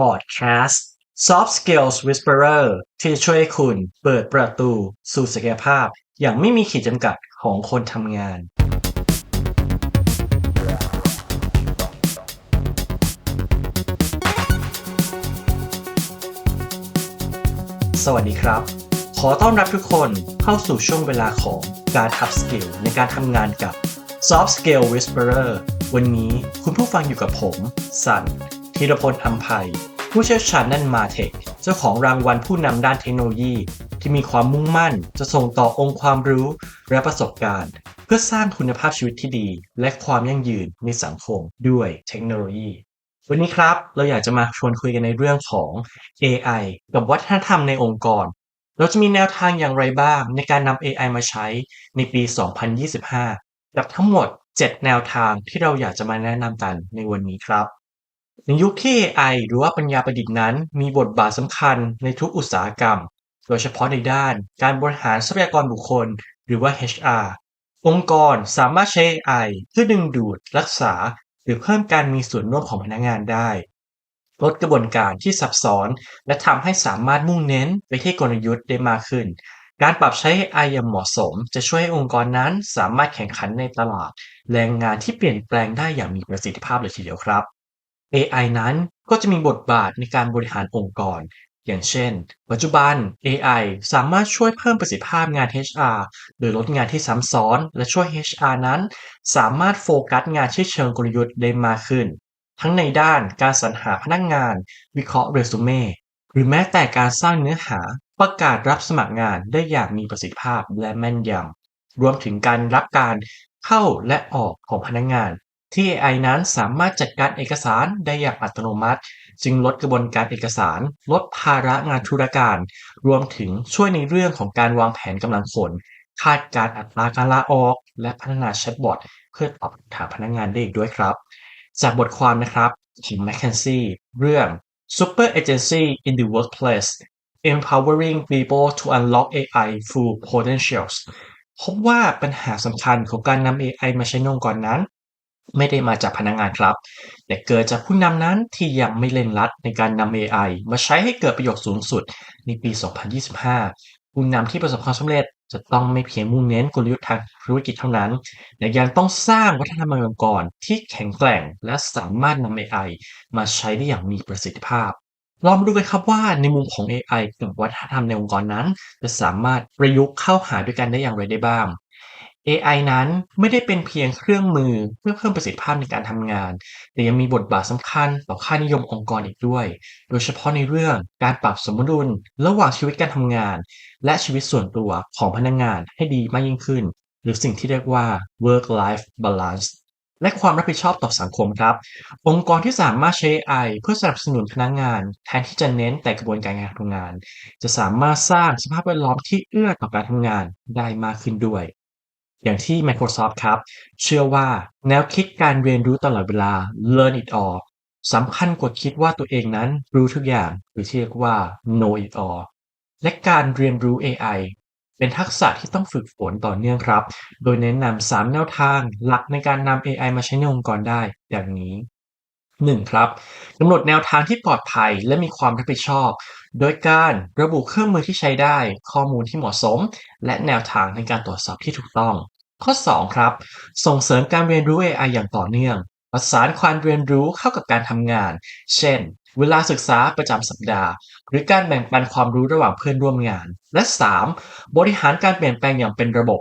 Podcast Soft Skills Whisperer ที่จะช่วยคุณเปิดประตูสู่ศักยภาพ อย่างไม่มีขีดจำกัดของคนทำงานสวัสดีครับ ขอต้อนรับทุกคนเข้าสู่ช่วงเวลาของการ Up Skill ในการทำงานกับ Soft Skill Whisperer วันนี้คุณผู้ฟังอยู่กับผม สัน ธีรพลอัมภัย ผู้เชี่ยวชาญด้านมาเทค เจ้าของรางวัลผู้นำด้านเทคโนโลยี ที่มีความมุ่งมั่น จะส่งต่อองค์ความรู้และประสบการณ์ เพื่อสร้างคุณภาพชีวิตที่ดี และความยั่งยืนในสังคมด้วยเทคโนโลยี วันนี้ครับเราอยากจะมาชวนคุยกันในเรื่องของ AI กับวัฒนธรรมในองค์กร เราจะมีแนวทางอย่างไรบ้างในการนำ AI มาใช้ในปี 2025 กับทั้งหมด 7 แนวทางที่เราอยากจะมาแนะนำกันในวันนี้ครับ ในยุคที่ AI หรือว่าปัญญาประดิษฐ์นั้น มีบทบาทสำคัญในทุกอุตสาหกรรม โดยเฉพาะในด้านการบริหารทรัพยากรบุคคล หรือว่า HR องค์กรสามารถใช้ AI เพื่อดึงดูด รักษา หรือเพิ่มการมีส่วนร่วมของพนักงานได้ ลดกระบวนการที่ซับซ้อน และทำให้สามารถมุ่งเน้นไปที่กลยุทธ์ได้มากขึ้น การปรับใช้ AI อย่างเหมาะสม จะช่วยให้องค์กรนั้นสามารถแข่งขันในตลาด แรงงานที่เปลี่ยนแปลงได้อย่างมีประสิทธิภาพเลยทีเดียวครับ AI นั้นก็จะมีบทบาทในการบริหารองค์กร อย่างเช่น ปัจจุบัน AI สามารถช่วยเพิ่มประสิทธิภาพงาน HR โดยลดงานที่ซ้ำซ้อน และช่วย HR นั้น สามารถโฟกัสงานที่เชิงกลยุทธ์ได้มากขึ้น ทั้งในด้านการสรรหาพนักงาน วิเคราะห์เรซูเม่หรือแม้แต่การสร้างเนื้อหาประกาศรับสมัครงานได้อย่างมีประสิทธิภาพและแม่นยำรวมถึงการรับการเข้าและออกของพนักงาน ที่ AI นั้นสามารถจัดการเอกสารได้อย่างอัตโนมัติ จึงลดกระบวนการเอกสาร ลดภาระงานธุรการ รวมถึงช่วยในเรื่องของการวางแผนกำลังคนคาดการณ์อัตราการลาออก และพัฒนาแชทบอทเพื่อตอบคำถามพนักงานได้อีกด้วยครับ จากบทความนะครับของ McKinsey เรื่อง Super Agency in the Workplace Empowering People to Unlock AI Full Potentials พบว่าปัญหาสำคัญของการนำ AI มาใช้ในองค์กรนั้น ไม่ได้มาจากพนักงานครับ แต่เกิดจากผู้นำนั้นที่ยังไม่เล่นรัดในการนำ AI มาใช้ให้เกิดประโยชน์สูงสุดในปี 2025 ผู้นำที่ประสบความสำเร็จจะต้องไม่เพียงมุ่งเน้นกลยุทธ์ทางธุรกิจเท่านั้น แต่ยังต้องสร้างวัฒนธรรมองค์กรที่แข็งแกร่ง และสามารถนำ AI มาใช้ได้อย่างมีประสิทธิภาพ ลองมาดูกันครับว่าในมุมของ AI กับวัฒนธรรมในองค์กรนั้น จะสามารถประยุกต์เข้าหาด้วยกันได้อย่างไรได้บ้าง AI นั้นไม่ได้เป็นเพียงเครื่องมือเพื่อเพิ่มประสิทธิภาพในการทำงาน แต่ยังมีบทบาทสำคัญต่อค่านิยมองค์กรอีกด้วย โดยเฉพาะในเรื่องการปรับสมดุลระหว่างชีวิตการทำงาน และชีวิตส่วนตัวของพนักงานให้ดีมากยิ่งขึ้น หรือสิ่งที่เรียกว่า work life balance และความรับผิดชอบต่อสังคมครับ องค์กรที่สามารถใช้ AI เพื่อสนับสนุนพนักงาน แทนที่จะเน้นแต่กระบวนการการทำงาน จะสามารถสร้างสภาพแวดล้อมที่เอื้อต่อการทำงานได้มากขึ้นด้วย อย่างที่ Microsoft ครับ เชื่อว่าแนวคิดการเรียนรู้ตลอดเวลา learn it all สำคัญกว่าคิดว่าตัวเองนั้นรู้ทุกอย่างหรือที่เรียกว่า know it all และการเรียนรู้ AI เป็นทักษะที่ต้องฝึกฝนต่อเนื่องครับ โดยแนะนำ3แนวทางหลักในการนำ AI มาใช้ในองค์กรได้ดังนี้ 1. ครับกำหนดแนวทางที่ปลอดภัยและมีความรับผิดชอบ โดยการระบุเครื่องมือที่ใช้ได้ ข้อมูลที่เหมาะสม และแนวทางในการตรวจสอบที่ถูกต้อง ข้อ 2 ครับ ส่งเสริมการเรียนรู้ AI อย่างต่อเนื่อง ประสานความเรียนรู้เข้ากับการทำงาน เช่น เวลาศึกษาประจำสัปดาห์ หรือการแบ่งปันความรู้ระหว่างเพื่อนร่วมงาน และ 3. บริหารการเปลี่ยนแปลงอย่างเป็นระบบ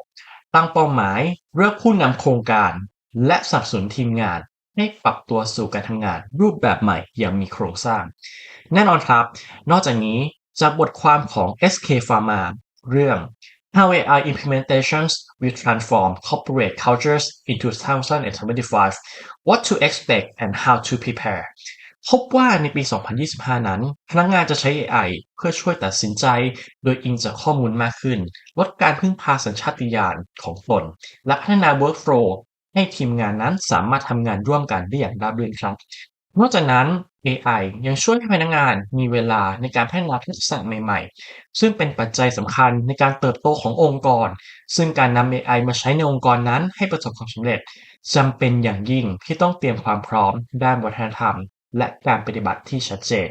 ตั้งเป้าหมายเลือกผู้นำโครงการ และสนับสนุนทีมงาน ให้ปรับตัวสู่การทำงานรูปแบบใหม่อย่างมีโครงสร้าง แน่นอนครับ นอกจากนี้จากบทความของ SK Pharma เรื่อง How AI implementations will transform corporate cultures in 2025 What to expect and how to prepare พบว่าในปี 2025 นั้น พนักงานจะใช้ AI เพื่อช่วยตัดสินใจ โดยอิงจากข้อมูลมากขึ้น ลดการพึ่งพาสัญชาติญาณของตน และพัฒนา workflow ให้ทีมงานนั้นสามารถทำงานร่วมกันได้อย่างราบรื่นครับ นอกจากนั้น AI ยังช่วยให้พนักงานมีเวลาในการพัฒนาทักษะใหม่ๆ ซึ่งเป็นปัจจัยสำคัญในการเติบโตขององค์กร ซึ่งการนำ AI มาใช้ในองค์กรนั้นให้ประสบความสำเร็จจำเป็นอย่างยิ่งที่ต้องเตรียมความพร้อมด้านวัฒนธรรม และการปฏิบัติที่ชัดเจน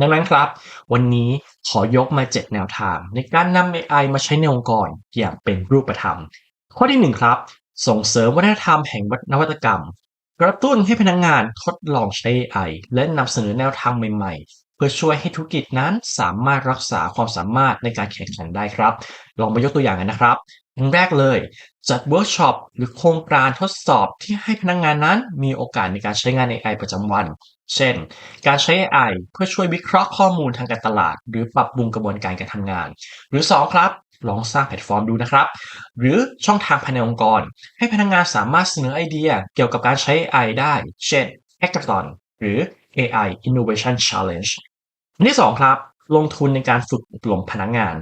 ดังนั้นครับ วันนี้ขอยกมา 7 แนวทางในการนำ AI มาใช้ในองค์กรอย่างเป็นรูปธรรม ข้อที่ 1 ครับ ส่งเสริมวัฒนธรรมแห่งนวัตกรรม กระตุ้นให้พนักงงานทดลองใช้ AI และนำเสนอแนวทางใหม่ๆ เพื่อช่วยให้ธุรกิจนั้นสามารถรักษาความสามารถในการแข่งขันได้ครับ ลองมายกตัวอย่างกันนะครับอย่างแรกเลย จัดเวิร์กช็อปหรือโครงการทดสอบที่ให้พนักงงานนั้นมีโอกาสในการใช้งาน AI ประจำวัน เช่น การใช้ AI เพื่อช่วยวิเคราะห์ข้อมูลทางการตลาด หรือปรับปรุงกระบวนการการทำงาน หรือ 2 ครับ ลองสร้างแพลตฟอร์มดูนะครับ หรือช่องทางภายในองค์กร ให้พนักงานสามารถเสนอไอเดียเกี่ยวกับการใช้ AI ได้ เช่น Hackathon หรือ AI Innovation Challenge อันที่ 2 ครับ ลงทุนในการฝึกอบรมพนักงาน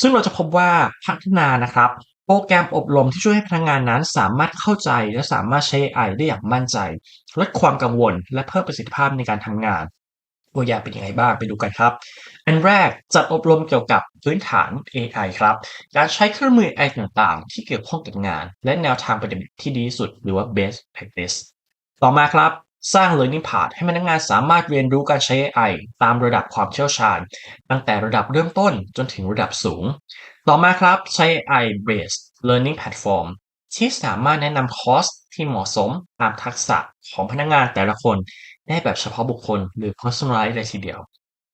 ซึ่งเราจะพบว่าพัฒนานะครับ โปรแกรมอบรมที่ช่วยให้พนักงานนั้นสามารถเข้าใจและสามารถใช้ AI ได้อย่างมั่นใจ ลดความกังวล และเพิ่มประสิทธิภาพในการทำงาน ตัวอย่างเป็นยังไงบ้างไปดูกันครับ อันแรกจัดอบรมเกี่ยวกับพื้นฐาน AI ครับ การใช้เครื่องมือ AI ต่างๆ ที่เกี่ยวข้องกับงาน และแนวทางปฏิบัติที่ดีที่สุด หรือว่า best practice ต่อมาครับสร้าง learning path ให้พนักงานสามารถเรียนรู้การใช้ AI ตามระดับความเชี่ยวชาญ ตั้งแต่ระดับเริ่มต้นจนถึงระดับสูง ต่อมาครับใช้ AI based learning platform ที่สามารถแนะนำคอร์สที่เหมาะสมตามทักษะของพนักงานแต่ละคน ได้แบบเฉพาะบุคคลหรือ personalize เลยทีเดียว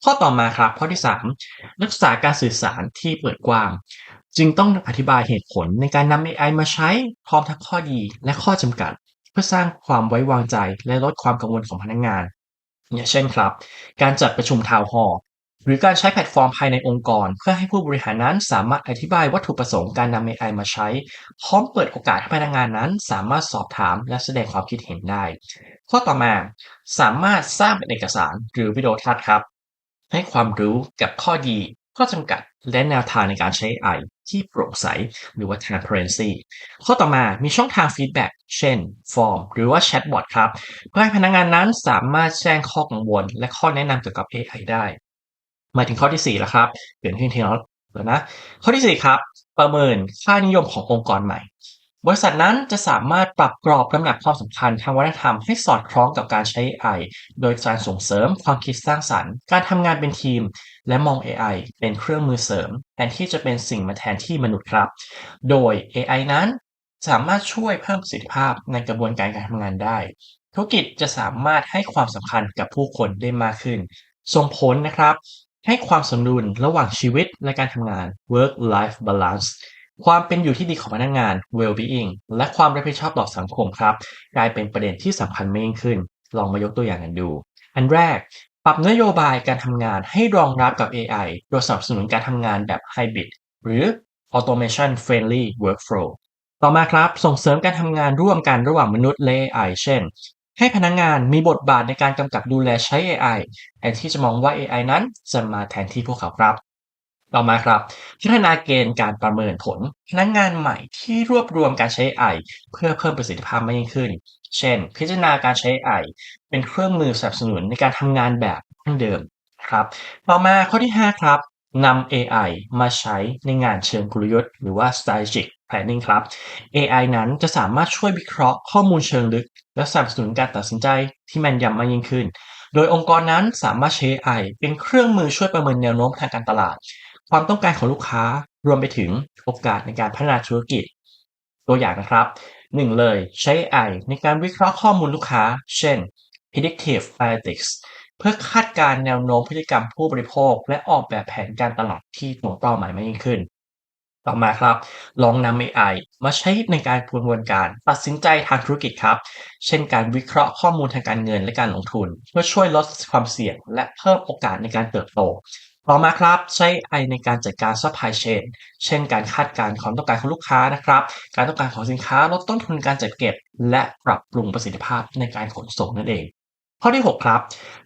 ข้อต่อมาครับข้อที่ 3 รักษาการสื่อสารที่เปิดกว้าง จึงต้องอธิบายเหตุผลในการนำ AI มาใช้พร้อมทั้งข้อดีและข้อจำกัด เพื่อสร้างความไว้วางใจและลดความกังวลของพนักงาน อย่างเช่นครับ การจัดประชุมทาวน์ฮอลล์ หรือการใช้แพลตฟอร์มภายในองค์กร เพื่อให้ผู้บริหารนั้นสามารถอธิบายวัตถุประสงค์การนำ AI มาใช้ พร้อมเปิดโอกาสให้พนักงานนั้น สามารถสอบถามและแสดงความคิดเห็นได้ ข้อต่อมา สามารถสร้างเป็นเอกสารหรือวิดีโอทัศน์ครับ ให้ความรู้กับข้อดีข้อจำกัดและแนวทางในการใช้ AI ที่โปร่งใสหรือว่า transparency ข้อต่อมามีช่องทางฟีดแบ็กเช่น ฟอร์ม หรือว่าแชทบอทครับ เพื่อให้พนักงานนั้นสามารถแจ้งข้อกังวล และข้อแนะนำเกี่ยวกับ AI ได้ มาถึงข้อที่ 4 แล้วครับเปลี่ยนที่ทีแล้วนะข้อที่ 4 ครับ ประเมินค่านิยมขององค์กรใหม่ บริษัทนั้นจะสามารถปรับกรอบน้ำหนักความสำคัญทางวัฒนธรรมให้สอดคล้องกับการใช้ AI โดยการส่งเสริมความคิดสร้างสรรค์ การทำงานเป็นทีม และมอง AI เป็นเครื่องมือเสริมแทนที่จะเป็นสิ่งมาแทนที่มนุษย์ครับ โดย AI นั้นสามารถช่วยเพิ่มประสิทธิภาพในกระบวนการการทำงานได้ ธุรกิจจะสามารถให้ความสำคัญกับผู้คนได้มากขึ้นส่งผลนะครับ ให้ความสมดุลระหว่างชีวิตและการทำงาน work life balance ความเป็นอยู่ที่ดีของพนักงาน well-being และความรับผิดชอบต่อสังคมครับกลายเป็นประเด็นที่สำคัญมากยิ่งขึ้น ลองมายกตัวอย่างกันดู อันแรก ปรับนโยบายการทำงานให้รองรับกับ AI โดยสนับสนุนการทำงานแบบ hybrid หรือ automation friendly workflow ต่อมาครับ ส่งเสริมการทำงานร่วมกันระหว่างมนุษย์และ AI เช่น ให้พนักงานมีบทบาทในการกำกับดูแลใช้ AI แทนที่จะมองว่า AI นั้นจะมาแทนที่พวกเขาครับ ต่อมาครับ พัฒนาเกณฑ์การประเมินผล พนักงานใหม่ที่รวบรวมการใช้ AI เพื่อเพิ่มประสิทธิภาพมากยิ่งขึ้น เช่น พิจารณาการใช้ AI เป็นเครื่องมือสนับสนุนในการทำงานแบบดั้งเดิมครับ ต่อมาข้อที่ 5 ครับ นำ AI มาใช้ในงานเชิงกลยุทธ์หรือว่า strategic planning ครับ AI นั้นจะสามารถช่วยวิเคราะห์ข้อมูลเชิงลึก และสนับสนุนการตัดสินใจที่แม่นยำมากยิ่งขึ้น โดยองค์กรนั้นสามารถใช้ AI เป็นเครื่องมือช่วยประเมินแนวโน้มทางการตลาด ความต้องการของลูกค้ารวมไปถึงโอกาสในการพัฒนาธุรกิจ ตัวอย่างนะครับ 1 เลยใช้ AI ในการวิเคราะห์ข้อมูลลูกค้า เช่น predictive analytics พื่อคาดการแนวโน้มพฤติกรรมผู้บริโภค และออกแบบแผนการตลาดที่ตรงเป้าหมายมากยิ่งขึ้น ต่อมาครับ ลองนำ AI มาใช้ในการกระบวนการตัดสินใจทางธุรกิจครับ เช่นการวิเคราะห์ข้อมูลทางการเงินและการลงทุน เพื่อช่วยลดความเสี่ยง และเพิ่มโอกาสในการเติบโต ต่อมาครับ ใช้ AI ในการจัดการ supply chain เช่น การคาดการณ์ความต้องการของลูกค้านะครับ การต้องการของสินค้าลดต้นทุนการจัดเก็บ และปรับปรุงประสิทธิภาพในการขนส่งนั่นเอง ข้อที่ 6 ครับ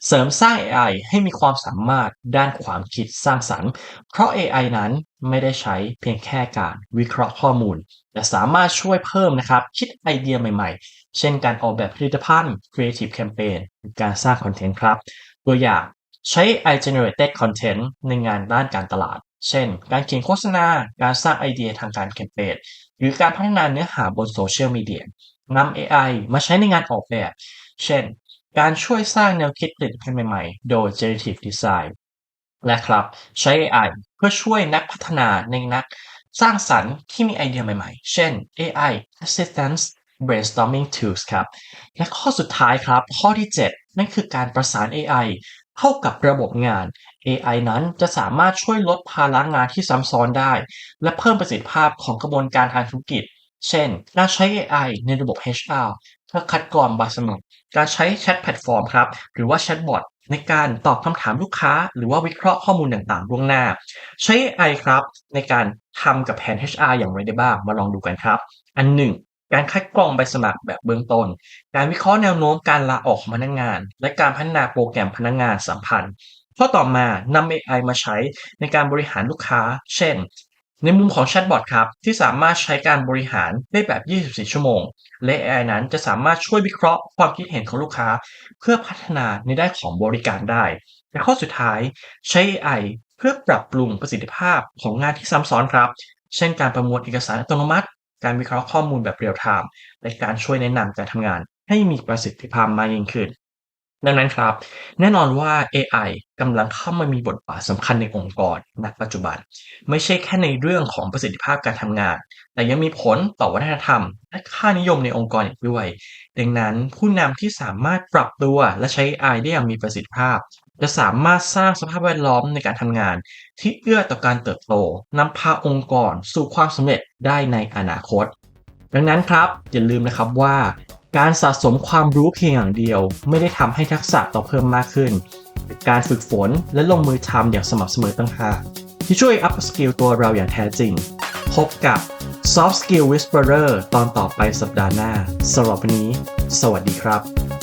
เสริมสร้าง AI ให้มีความสามารถด้านความคิดสร้างสรรค์ เพราะ AI นั้นไม่ได้ใช้เพียงแค่การวิเคราะห์ข้อมูล แต่สามารถช่วยเพิ่มนะครับ คิดไอเดียใหม่ๆ เช่นการออกแบบผลิตภัณฑ์ Creative Campaign การสร้างคอนเทนต์ครับ ตัวอย่างใช้ AI generated content ในงานด้านการตลาด เช่น การเขียนโฆษณา การสร้างไอเดียทางการแคมเปญ หรือการพัฒนาเนื้อหาบนโซเชียลมีเดียนำ AI มาใช้ในงานออกแบบ เช่น การช่วยสร้างแนวคิดผลิตภัณฑ์ใหม่ๆ โดย Generative Design และครับใช้ AI เพื่อช่วยนักพัฒนาในนักสร้างสรรค์ที่มีไอเดียใหม่ๆ เช่น AI Assistance Brainstorming Tools ครับ และข้อสุดท้ายครับ ข้อที่ 7 นั่นคือการประสาน AI เข้ากับระบบงาน AI นั้นจะสามารถช่วยลดภาระงานที่ซ้ำซ้อนได้ และเพิ่มประสิทธิภาพของกระบวนการทางธุรกิจ เช่น การใช้ AI ในระบบ HR เพื่อคัดกรองใบสมัครการใช้แชทแพลตฟอร์มครับ หรือว่าแชทบอทในการตอบคำถามลูกค้า หรือว่าวิเคราะห์ข้อมูลต่างๆล่วงหน้า ใช้ AI ครับ ในการทำกับแผน HR อย่างไรได้บ้าง มาลองดูกันครับ อันหนึ่งการคัดกรองใบสมัครแบบเบื้องต้น การวิเคราะห์แนวโน้มการลาออกของพนักงาน และการพัฒนาโปรแกรมพนักงานสัมพันธ์ข้อต่อมานำ AI มาใช้ในการบริหารลูกค้า เช่น ในมุมของแชทบอทครับ ที่สามารถใช้การบริหารได้แบบ 24 ชั่วโมง และ AI นั้นจะสามารถช่วยวิเคราะห์ความคิดเห็นของลูกค้า เพื่อพัฒนาในด้านของบริการได้ และข้อสุดท้ายใช้ AI เพื่อปรับปรุงประสิทธิภาพของงานที่ซ้ำซ้อนครับ เช่นการประมวลเอกสารอัตโนมัติ การวิเคราะห์ข้อมูลแบบเรียลไทม์และการช่วยแนะนำการทำงานให้มีประสิทธิภาพมากยิ่งขึ้น ดังนั้นครับ แน่นอนว่า AI กำลังเข้ามามีบทบาทสำคัญในองค์กรณปัจจุบัน ไม่ใช่แค่ในเรื่องของประสิทธิภาพการทำงาน แต่ยังมีผลต่อวัฒนธรรม และค่านิยมในองค์กรอีกด้วย ดังนั้นผู้นำที่สามารถปรับตัวและใช้ AI ได้อย่างมีประสิทธิภาพ จะสามารถสร้างสภาพแวดล้อมในการทำงาน ที่เอื้อต่อการเติบโตนำพาองค์กรสู่ความสำเร็จได้ในอนาคต ดังนั้นครับอย่าลืมนะครับว่า การสะสมความรู้เพียงอย่างเดียว ไม่ได้ทำให้ทักษะต่อเพิ่มมากขึ้น การฝึกฝนและลงมือทำอย่างสม่ำเสมอต่างหากที่ช่วยอัพสกิลตัวเราอย่างแท้จริง พบกับ Soft Skill Whisperer ตอนต่อไปสัปดาห์หน้าสำหรับวันนี้ สวัสดีครับ